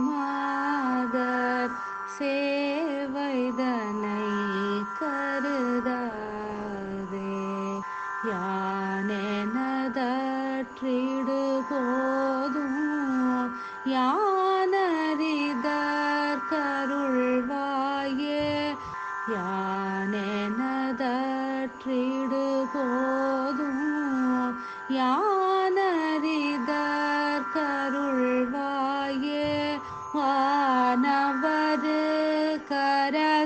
மாதர் சேவைதனை கருதாதே. யானெனதற்றிடு போதும் யானறிதர் கருள்வாயே. யானெனதற்றிடு போதும் யான்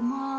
ま